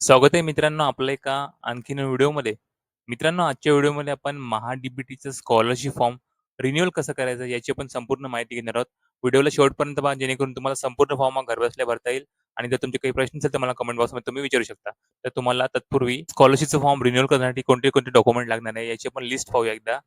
स्वागत आहे मित्रांनो आपल्या एका आणखीन व्हिडिओमध्ये. मित्रांनो आजच्या व्हिडिओमध्ये आपण महा डीबीटीचा स्कॉलरशिप फॉर्म रिन्यूअल कसं करायचं याची आपण संपूर्ण माहिती घेणार आहोत. व्हिडिओला शेवटपर्यंत पहा जेणेकरून तुम्हाला संपूर्ण फॉर्म हा घरबसल्या भरता येईल आणि जर तुमचे काही प्रश्न असेल तर मला कमेंट बॉक्समध्ये तुम्ही विचारू शकता. तर तुम्हाला तत्पूर्वी स्कॉलरशिपचा फॉर्म रिन्यूअल करण्यासाठी कोणते-कोणते डॉक्युमेंट लागणार आहे याची आपण लिस्ट पाहूया एकदा.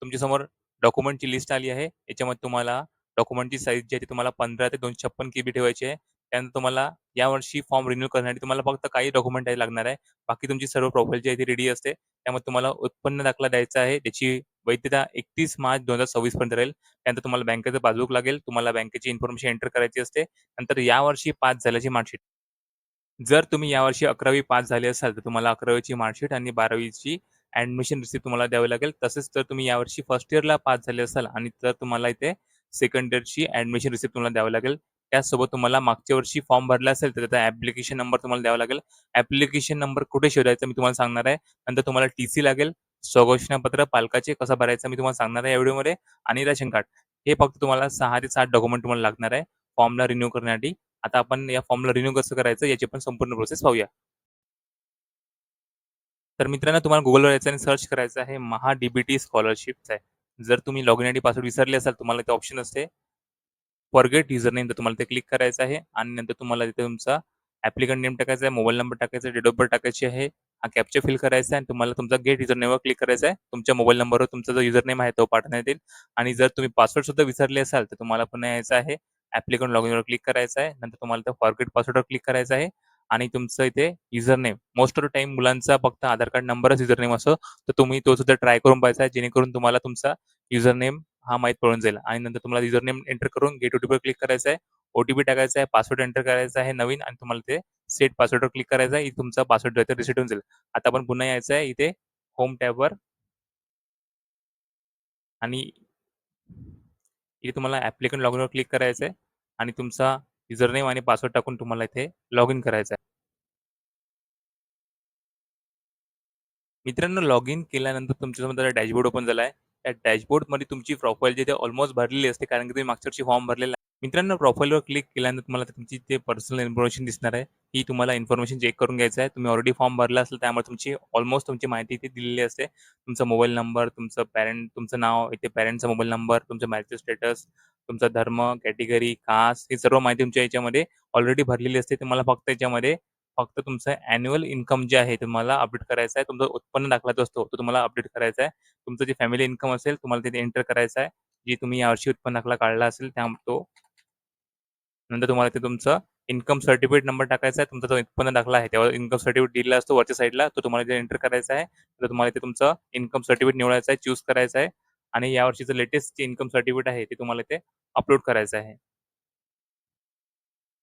तुमच्यासमोर डॉक्युमेंटची लिस्ट आली आहे. याच्यामध्ये तुम्हाला डॉक्युमेंटची साईज जी आहे ती तुम्हाला 15 ते दोनशे छप्पन के बी ठेवायची आहे. त्यानंतर तुम्हाला यावर्षी फॉर्म रिन्यू करण्यासाठी तुम्हाला फक्त काही डॉक्युमेंट आहे लागणार आहे. बाकी तुमची सर्व प्रोफाईल जी आहे ती रेडी असते. त्यामध्ये तुम्हाला उत्पन्न दाखला द्यायचा आहे. त्याची वैधता 31 मार्च 2026 पर्यंत राहील. त्यानंतर तुम्हाला बँकेचं पासबुक लागेल. तुम्हाला बँकेची इन्फॉर्मेशन एंटर करायची असते. नंतर यावर्षी पास झाल्याची मार्कशीट. जर तुम्ही यावर्षी 11वी पास झाले असाल तर तुम्हाला 11वीची मार्कशीट आणि बारावीची ऍडमिशन रिसिप्ट तुम्हाला द्यावी लागेल. तसेच जर तुम्ही यावर्षी फर्स्ट इयरला पास झाले असाल आणि तर तुम्हाला इथे सेकंड इयरची ॲडमिशन रिसिप्ट तुम्हाला द्यावी लागेल. त्याचसोबत तुम्हाला मागच्या वर्षी फॉर्म भरला असेल तर त्याचा ॲप्लिकेशन नंबर तुम्हाला द्यावा लागेल. ॲप्लिकेशन नंबर कुठे शोधायचा मी तुम्हाला सांगणार आहे. नंतर तुम्हाला टी-सी लागेल. स्वघोषणापत्र पालकाचे कसं भरायचं मी तुम्हाला सांगणार आहे या व्हिडिओमध्ये आणि रेशन कार्ड. हे फक्त तुम्हाला सहा ते सात डॉक्युमेंट तुम्हाला लागणार आहे फॉर्मला रिन्यू करण्यासाठी. आता आपण या फॉर्मला रिन्यू कसं करायचं याची पण संपूर्ण प्रोसेस पाहूया. तर मित्रांनो तुम्हाला गुगलवर यायचं आणि सर्च करायचं आहे महा डीबीटी स्कॉलरशिपचं आहे. जर तुम्ही लॉगिन आयडी पासवर्ड विसरले असाल तुम्हाला ते ऑप्शन असते. फॉरगेट युजर नेम तर तुम्हाला ते क्लिक करायचं आहे आणि नंतर तुम्हाला तिथे तुमचा ॲप्लिकंट नेम टाकायचा आहे, मोबाईल नंबर टाकायचा आहे, डेट ऑफ बर्थ टाकायची आहे. हा कॅप्चर फिल करायचा आहे आणि तुम्हाला तुमचा गेट युजर नेमवर क्लिक करायचा आहे. तुमच्या मोबाईल नंबरवर तुमचा जो युजर नेम आहे तो पाठवण्यात येईल आणि जर तुम्ही पासवर्ड सुद्धा विसरले असाल तर तुम्हाला पुन्हा यायचं आहे. ॲप्लिकंट लॉगिनवर क्लिक करायचं आहे. नंतर तुम्हाला त्या फॉरगेट पासवर्डवर क्लिक करायचं आहे आणि तुमचं इथे user name most of the time मुलांचा फक्त आधार कार्ड नंबरच युजर नेम असतो. तर तुम्ही तो सुद्धा ट्राय करून पाहायचा आहे जेणेकरून तुम्हाला तुमचा युजर नेम हा माहीत पडून जाईल आणि नंतर तुम्हाला युजर नेम एंटर करून गेट ओ टीवर क्लिक करायचं आहे. ओ-टी-पी टाकायचा आहे, पासवर्ड एंटर करायचा आहे नवीन आणि तुम्हाला ते सेट पासवर्डवर क्लिक करायचं आहे. तुमचा पासवर्ड जो रिसेट होऊन जाईल. आता आपण पुन्हा यायचं आहे इथे होम टॅबवर. आणि इथे तुम्हाला ॲप्लिकंट लॉगिनवर क्लिक करायचं आहे आणि तुमचा युजरनेम आणि पासवर्ड टाकून तुम्हाला इथे लॉग इन करायचं आहे. मित्रांनो लॉग इन केल्यानंतर तुमच्यासमोर डॅशबोर्ड ओपन झाला आहे. त्या डॅशबोर्डमध्ये तुमची प्रोफाईल जी आहे ऑलमोस्ट भरलेली असते कारण की तुम्ही मागच्या फॉर्म भरलेला आहे. मित्रांनो प्रोफाईलवर क्लिक केल्यानंतर तुम्हाला तुमची ते पर्सनल इन्फॉर्मेशन दिसणार आहे. ही तुम्हाला इन्फॉर्मेशन चेक करून घ्यायचं आहे. तुम्ही ऑलरेडी फॉर्म भरला असेल त्यामुळे तुमची ऑलमोस्ट तुमची माहिती इथे दिलेली असते. तुमचा मोबाईल नंबर, तुमचं पॅरेंट तुमचं नाव, इथे पॅरेंटचा मोबाईल नंबर, तुमचं मॅरेज स्टेटस, तुमचा धर्म, कॅटेगरी, कास्ट ही सर्व माहिती तुमच्या याच्यामध्ये ऑलरेडी भरलेली असते. तुम्हाला फक्त याच्यामध्ये फक्त तुमचं अॅन्युअल इन्कम जे आहे तुम्हाला अपडेट करायचं आहे. तुमचा उत्पन्न दाखला जो असतो तो तुम्हाला अपडेट करायचा आहे. तुमचं जे फॅमिली इन्कम असेल तुम्हाला तिथे एंटर करायचं आहे. जे तुम्ही यावर्षी उत्पन्न दाखला काढला असेल त्या तो नंतर तुम्हाला ते तुमचं इन्कम सर्टिफिकेट नंबर टाकायचा आहे. तुमचा जो उत्पन्न दाखला आहे त्यावर इन्कम सर्टिफिकेट दिलेला असतो वरच्या साईडला तो तुम्हाला जे एंटर करायचा आहे. तर तुम्हाला ते तुमचं इन्कम सर्टिफिकेट निवडायचं आहे, चूज करायचं आहे आणि यावर्षीचं लेटेस्ट जे इन्कम सर्टिफिकेट आहे ते तुम्हाला ते अपलोड करायचं आहे.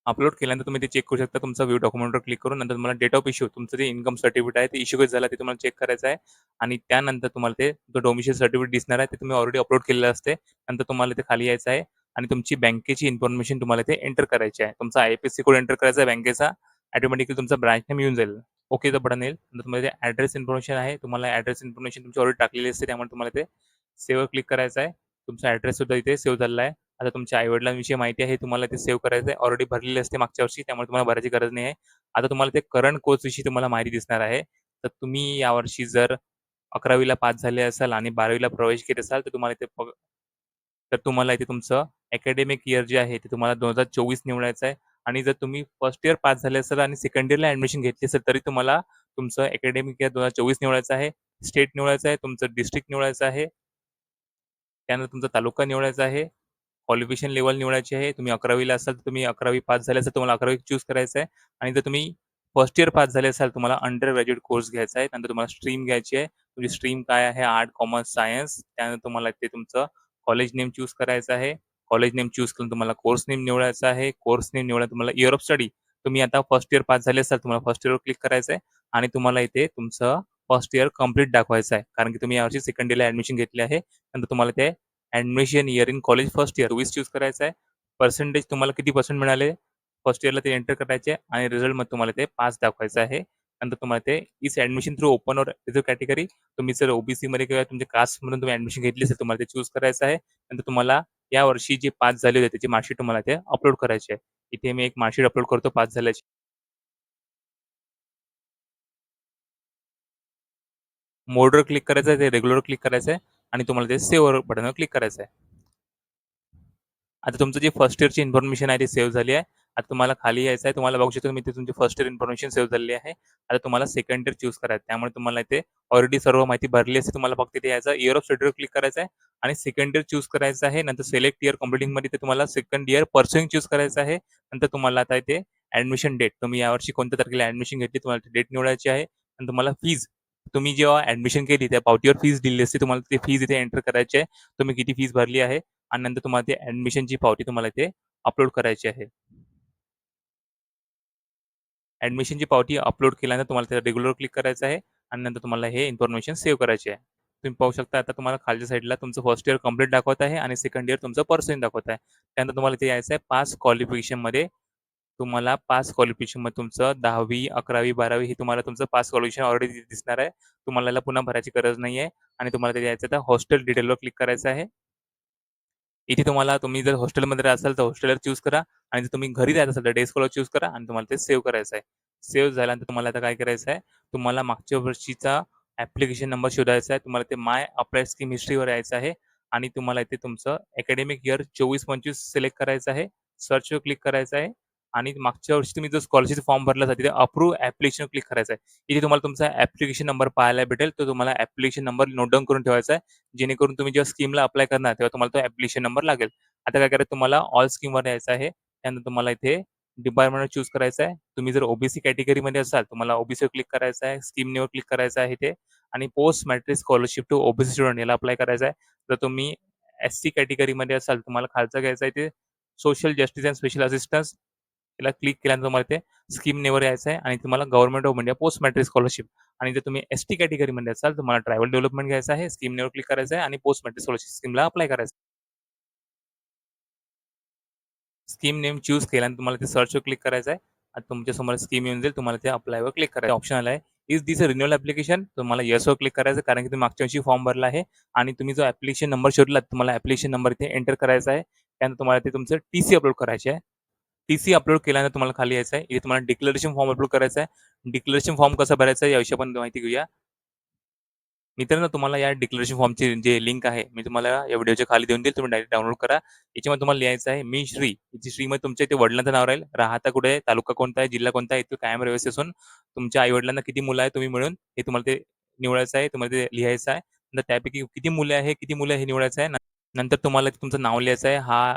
अपलोड केल्यानंतर तुम्ही ते चेक करू शकता. तुमचा व्ह्यू डॉक्युमेंटवर क्लिक करून नंतर तुम्हाला डेट ऑफ इश्यू तुमचं जे इन्कम सर्टिफिकेट आहे ते इश्यू कधी झाला ते तुम्हाला चेक करायचं आहे आणि त्यानंतर तुम्हाला ते जो डोमिशियल सर्टिफिकेट दिसणार आहे ते तुम्ही ऑलरेडी अपलोड केलेलं असते. नंतर तुम्हाला ते खाली यायचं आहे आणि तुमची बँकेची इन्फॉर्मेशन तुम्हाला इथे एंटर करायची आहे. तुमचा आयपीएससी कोड एंटर करायचा आहे बँकेचा. ऑटोमॅटिकली तुमचा ब्रांच नेम येऊन जाईल. ओकेचं बटन येईल. तुम्हाला ते ॲड्रेस इन्फॉर्मेशन आहे. तुम्हाला ॲड्रेस इन्फॉर्मेशन तुमची ऑलरेडी टाकलेली असते त्यामुळे तुम्हाला ते सेव्ह क्लिक करायचं आहे. तुमचा ॲड्रेस सुद्धा इथे सेव्ह झालेला आहे. आता तुमच्या आई-वडिलांविषयी माहिती आहे तुम्हाला ते सेव्ह करायचं आहे. ऑलरेडी भरलेली असते मागच्या वर्षी त्यामुळे तुम्हाला भरायची गरज नाही आहे. आता तुम्हाला ते करंट कोर्सविषयी तुम्हाला माहिती दिसणार आहे. तर तुम्ही यावर्षी जर 11वीला पास झाले असाल आणि 12वीला प्रवेश घेत असाल तर तुम्हाला इथे तर तुम्हाला इथे तुमचं अकॅडमिक इयर जे आहे ते तुम्हाला 2024 निवडायचं आहे आणि जर तुम्ही फर्स्ट इयर पास झाले असाल आणि सेकंड इयरला ॲडमिशन घेतली असेल तरी तुम्हाला तुमचं अकॅडमिक इयर 2024 निवडायचं आहे. स्टेट निवडायचं आहे. तुमचं डिस्ट्रिक्ट निवडायचं आहे. त्यानंतर तुमचा तालुका निवडायचा आहे. क्वालिफिकेशन लेवल निवडायची आहे. तुम्ही 11वीला असाल तर तुम्ही 11वी पास झाले असेल तुम्हाला 11वी चूज करायचं आहे आणि जर तुम्ही फर्स्ट इयर पास झाले असाल तुम्हाला अंडर ग्रॅज्युएट कोर्स घ्यायचा आहे. नंतर तुम्हाला स्ट्रीम घ्यायची आहे. तुमची स्ट्रीम काय आहे? Art, commerce, science. त्यानंतर तुम्हाला ते तुमचं कॉलेज नेम चूज करायचा आहे. कॉलेज नेम चूज करून तुम्हाला कोर्स नेम निवडायचा आहे. कोर्स नेम निवडा तुम्हाला इयर ऑफ स्टडी तुम्ही आता फर्स्ट इयर पास झाले असाल तुम्हाला फर्स्ट इयरवर क्लिक करायचं आहे आणि तुम्हाला इथे तुमचं फर्स्ट इयर कंप्लीट दाखवायचं आहे. कारण की तुम्ही यावर्षी सेकंड इयरला ऍडमिशन घेतली आहे. नंतर तुम्हाला ते admission year in college first year वीस चूज करायचं आहे. पर्सेंटेज तुम्हाला किती पर्सेंट मिळाले फर्स्ट इयरला ते एंटर करायचे आणि रिझल्टमध्ये तुम्हाला ते पास दाखवायचं आहे. नंतर तुम्हाला ते is admission through open or reserve category तुम्ही जर ओबीसी मध्ये किंवा तुमच्या म्हणून तुम्ही ऍडमिशन घेतली असेल तुम्हाला ते चूज करायचं आहे. नंतर तुम्हाला या वर्षी जे पास झाले होते त्याची मार्कशीट तुम्हाला ते अपलोड करायची आहे. इथे मी एक मार्कशीट अपलोड करतो पास झाल्याची. मोडवर क्लिक करायचं आहे, ते रेग्युलर क्लिक करायचं आहे आणि तुम्हाला ते सेव्हवर बटनवर क्लिक करायचं आहे. आता तुमचं जे फर्स्ट इयरची इन्फॉर्मेशन आहे ती सेव्ह झाली आहे. आता तुम्हाला खाली यायचं आहे. तुम्हाला बघू शकता मी तुमची फर्स्ट इयर इन्फॉर्मेशन सेव्ह झालेली आहे. आता तुम्हाला सेकंड इयर चूज करायचं त्यामुळे तुम्हाला इथे ऑलरेडी सर्व माहिती भरली असते. तुम्हाला फक्त इथे यायचं इयर ऑफ स्टडीवर क्लिक करायचं आहे आणि सेकंड इयर चूज करायचं आहे. नंतर सिलेक्ट इयर कम्प्लिटिंगमध्ये मध्ये तुम्हाला सेकंड इयर पर्सुईंग चूज करायचं आहे. नंतर तुम्हाला आता इथे ॲडमिशन डेट तुम्ही यावर्षी कोणत्या तारखेला ॲडमिशन घेतली तुम्हाला डेट निवडायची आहे आणि तुम्हाला फीज तुम्ही जेव्हा ॲडमिशन केली त्या पावतीवर फीज दिली असते. तुम्हाला ती फीज इथे एंटर करायची आहे. तुम्ही किती फीज भरली आहे आणि नंतर तुम्हाला ते ॲडमिशनची पावती तुम्हाला इथे अपलोड करायची आहे. ॲडमिशनची पावती अपलोड केल्यानंतर तुम्हाला ते रेग्युलर क्लिक करायचं आहे आणि नंतर तुम्हाला हे इन्फॉर्मेशन सेव्ह करायची आहे. तुम्ही पाहू शकता आता तुम्हाला खालच्या साईडला तुमचं फर्स्ट इयर कंप्लीट दाखवत आहे आणि सेकंड इयर तुमचं पर्सन दाखवत आहे. त्यानंतर तुम्हाला ते यायचं आहे पास क्वालिफिकेशनमध्ये तुम्हाला पास क्वालिफिकेशनमध्ये तुमचं 10वी, 11वी, 12वी हे तुम्हाला तुमचं पास क्वालिफिकेशन ऑलरेडी दिसणार आहे. तुम्हाला याला पुन्हा भरायची गरज नाही आहे आणि तुम्हाला ते यायचं आहे हॉस्टेल डिटेलवर क्लिक करायचं आहे. इथे तुम्हाला तुम्ही जर हॉस्टेलमध्ये असाल तर हॉस्टेलवर चूज करा आणि जर तुम्ही घरी राहत असाल तर डे स्कॉलर चूज करा आणि तुम्हाला ते सेव्ह करायचं आहे. सेव्ह झाल्यानंतर तुम्हाला आता काय करायचं आहे, तुम्हाला मागच्या वर्षीचा ऍप्लिकेशन नंबर शोधायचा आहे. तुम्हाला ते माय अप्लाय स्कीम हिस्ट्रीवर यायचं आहे आणि तुम्हाला इथे तुमचं अकॅडमिक इयर 24-25 सिलेक्ट करायचं आहे. सर्चवर क्लिक करायचं आहे आणि मागच्या वर्षी तुम्ही जो स्कॉलरशिप फॉर्म भरला होता तिथे अप्रूव्ह ऍप्लिकेशन क्लिक करायचं आहे. इथे तुम्हाला तुमचा ऍप्लिकेशन नंबर पाहायला भेटेल. तो तुम्हाला ऍप्लिकेशन नंबर नोट डाऊन करून ठेवायचा आहे. जेणेकरून तुम्ही जेव्हा स्कीमला अप्लाय करणार तेव्हा तुम्हाला तो ऍप्लिकेशन नंबर लागेल. आता काय करायचं तुम्हाला ऑल स्कीमवर यायचं आहे. त्यानंतर तुम्हाला इथे डिपार्टमेंट चूज करायचं आहे. तुम्ही जर ओबीसी कॅटेगरीमध्ये असाल तुम्हाला ओबीसीवर क्लिक करायचं आहे. स्कीम नेवर क्लिक करायचं आहे इथे आणि post matric scholarship to OBC student याला अप्लाय करायचं आहे. जर तुम्ही एस सी कॅटेगरीमध्ये असाल तुम्हाला खालचं घ्यायचा आहे ते social justice and special assistance याला क्लिक केल्यानंतर तुम्हाला ते स्कीम नेवर यायचं आहे आणि तुम्हाला government of India post matric scholarship आणि जर तुम्ही एस टी कॅटेगरीमध्ये असाल तुम्हाला ट्रॅव्हल डेव्हलपमेंट घ्यायचं आहे. स्कीम नेवर क्लिक करायचं आहे आणि पोस्ट मॅट्रिक स्कॉलरशिप स्कीमला अप्लाय करायचं. स्कीम नेम चूज केल्यानंतर तुम्हाला ते सर्चवर क्लिक करायचं आहे. आणि तुमच्यासमोर स्कीम येऊन जाईल. तुम्हाला ते अप्लायवर क्लिक करायचं ऑप्शन आला आहे. Is this a renewal application? तुम्हाला येसवर क्लिक करायचं कारण की तुम्ही मागच्या वर्षी फॉर्म भरला आहे आणि तुम्ही जो ॲप्लिकेशन नंबर शोधला तुम्हाला ॲप्लिकेशन नंबर इथे एंटर करायचा आहे. त्यानंतर तुम्हाला ते तुमचं टी-सी अपलोड करायचे आहे. टी-सी अपलोड केल्यानंतर तुम्हाला खाली यायचं आहे. इथे तुम्हाला डिक्लेरेशन फॉर्म अपलोड करायचा आहे. डिक्लेरेशन फॉर्म कसा भरायचा आहे याविषयी आपण माहिती घेऊया. मित्रांनो तुम्हाला या डिक्लेरेशन फॉर्मची जे लिंक आहे मी तुम्हाला या व्हिडिओच्या खाली देऊन देईल. तुम्ही डायरेक्ट डाउनलोड करा. याच्यामध्ये तुम्हाला लिहायचं आहे मी श्री. इथे श्रीमध्ये म्हणजे तुमच्या इथे वडिलांचं नाव राहील. राहता कुठे आहे, तालुका कोणता आहे, जिल्हा कोणता आहे, इथे कायम रहिवासी असून तुमच्या आई-वडिलांना किती मुलं आहे तुम्ही मिळून हे तुम्हाला ते निवडायचं आहे. तुम्हाला ते लिहायचं आहे. नंतर त्यापैकी किती मुले आहे, किती मुलं हे निवडायचं आहे. नंतर तुम्हाला तुमचं नाव लिहायचं आहे. हा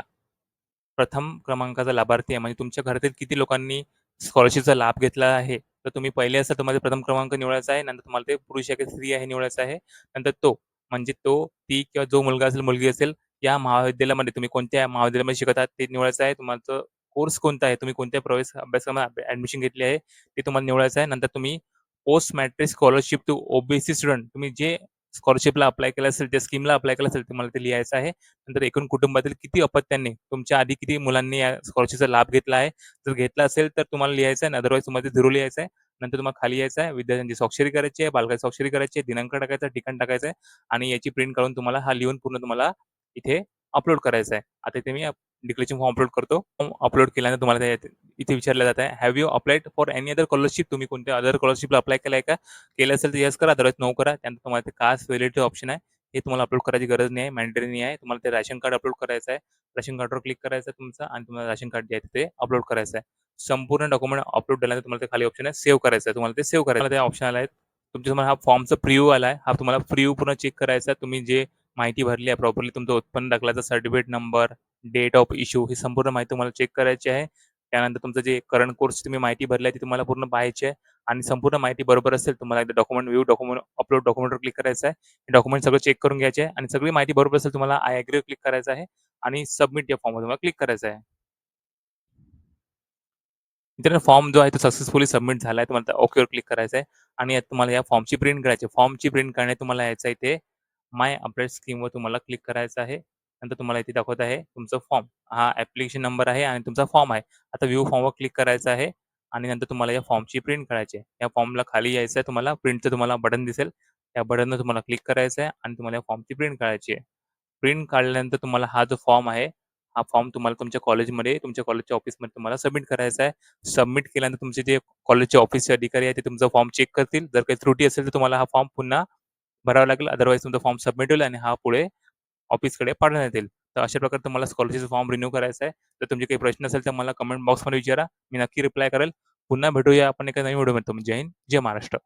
प्रथम क्रमांकाचा लाभार्थी आहे. म्हणजे तुमच्या घरातील किती लोकांनी स्कॉलरशिपचा लाभ घेतला आहे. तर तुम्ही पहिले असं तुम्हाला प्रथम क्रमांक निवडायचा आहे. नंतर तुम्हाला ते पुरुष आहे की स्त्री आहे हे निवडायचं आहे. नंतर तो म्हणजे तो, ती किंवा जो मुलगा असेल, मुलगी असेल या महाविद्यालयामध्ये तुम्ही कोणत्या महाविद्यालयामध्ये शिकत आहात ते निवडायचं आहे. तुम्हाला कोर्स कोणता आहे, तुम्ही कोणत्या प्रवेश अभ्यासक्रमात ॲडमिशन घेतली आहे ते तुम्हाला निवडायचं आहे. नंतर तुम्ही post matric scholarship to OBC student तुम्ही जे स्कॉलरशिपला अप्लाय केलं असेल, त्या स्कीमला अप्लाय केलं असेल तुम्हाला ते लिहायचं आहे. नंतर एकूण कुटुंबातील किती अपत्यांनी तुमच्या आधी किती मुलांनी या स्कॉलरशिपचा लाभ घेतला आहे. जर घेतला असेल तर तुम्हाला लिहायचं आहे. अदरवाईज तुम्हाला ते 0 लिहायचं आहे. नंतर तुम्हाला खाली यायचं आहे. विद्यार्थ्यांची स्वाक्षरी करायची आहे, बालकाची स्वाक्षरी करायची आहे, दिनांक टाकायचा, ठिकाण टाकायचं आहे आणि याची प्रिंट काढून तुम्हाला हा लिहून पूर्ण तुम्हाला इथे अपलोड करायचा आहे. आता इथे मी डिक्लेरेशन फॉर्म अपलोड करतो. फॉर्म अपलोड केल्यानंतर तुम्हाला ते इथे विचारलं जात आहे have you applied for any other scholarship? तुम्ही कोणत्या अदर स्कॉलरशिपला अप्लाय केलाय का? केलं असेल तर येस करा, अदरवाईज नो करा. त्यानंतर तुम्हाला ते कास्ट व्हॅलिडिटी ऑप्शन आहे. हे तुम्हाला अपलोड करायची गरज नाही आहे. मॅन्डेटरी नाही आहे. तुम्हाला ते राशन कार्ड अपलोड करायचं आहे. राशन कार्डवर क्लिक करायचं आहे तुमचं आणि तुम्हाला राशन कार्ड जे आहे ते अपलोड करायचं आहे. संपूर्ण डॉक्युमेंट अपलोड झाल्यानंतर तुम्हाला ते खाली ऑप्शन आहे सेव्ह करायचं आहे. तुम्हाला ते सेव्ह करायचं ते ऑप्शन आला आहे. तुमच्या तुम्हाला हा फॉर्मचा प्रिव्ह्यू आला आहे. हा तुम्हाला प्रिव्ह्यू पूर्ण चेक करायचा आहे. तुम्ही जे माहिती भरली आहे प्रॉपरली तुमचं उत्पन्न दाखल्याचा certificate number, date of issue ही संपूर्ण माहिती तुम्हाला चेक करायची आहे. त्यानंतर तुमचं जे करंट कोर्स तुम्ही माहिती भरली आहे ती तुम्हाला पूर्ण पाहायची आहे आणि संपूर्ण माहिती बरोबर असेल तुम्हाला एकदा डॉक्युमेंट व्ह्यू डॉक्युमेंट अपलोड डॉक्युमेंटवर क्लिक करायचं आहे. हे डॉक्युमेंट सगळं चेक करून घ्यायचे आहे आणि सगळी माहिती बरोबर असेल तुम्हाला आय एग्रीवर क्लिक करायचं आहे आणि सबमिट या फॉर्मवर तुम्हाला क्लिक करायचं आहे. मित्रांनो फॉर्म जो आहे तो सक्सेसफुली सबमिट झाला आहे. तुम्हाला ओकेवर क्लिक करायचं आहे आणि तुम्हाला या फॉर्मची प्रिंट करायची आहे. फॉर्मची प्रिंट करण्यात तुम्हाला यायचं आहे ते माय अपडेट स्कीमवर तुम्हाला क्लिक करायचं आहे. नंतर तुम्हाला इथे दाखवत आहे तुमचं फॉर्म. हा ऍप्लिकेशन नंबर आहे आणि तुमचा फॉर्म आहे. आता व्ह्यू फॉर्मवर क्लिक करायचं आहे आणि नंतर तुम्हाला या फॉर्मची प्रिंट काढायची आहे. या फॉर्मला खाली यायचं आहे तुम्हाला प्रिंटचं तुम्हाला बटन दिसेल. त्या बटनवर तुम्हाला क्लिक करायचं आहे आणि तुम्हाला या फॉर्मची प्रिंट काढायची आहे. प्रिंट काढल्यानंतर तुम्हाला हा जो फॉर्म आहे, हा फॉर्म तुम्हाला तुमच्या कॉलेजमध्ये तुमच्या कॉलेजच्या ऑफिसमध्ये तुम्हाला सबमिट करायचा आहे. सबमिट केल्यानंतर तुमचे जे कॉलेजचे ऑफिसचे अधिकारी आहेत, ते तुमचा फॉर्म चेक करतील. जर काही त्रुटी असेल, तर तुम्हाला हा फॉर्म पुन्हा भरावा लागेल. अदरवाईज तुमचा फॉर्म सबमिट होईल आणि हा पुढे ऑफिसकडे पाठवण्यात येईल. तर अशा प्रकारे तुम्हाला स्कॉलरशिपचा फॉर्म रिन्यू करायचा आहे. तर तुमचे काही प्रश्न असेल, तर मला कमेंट बॉक्समध्ये विचारा. मी नक्की रिप्लाय करेल. पुन्हा भेटूया आपण एका नवीन व्हिडिओमध्ये. जय हिंद, जय महाराष्ट्र.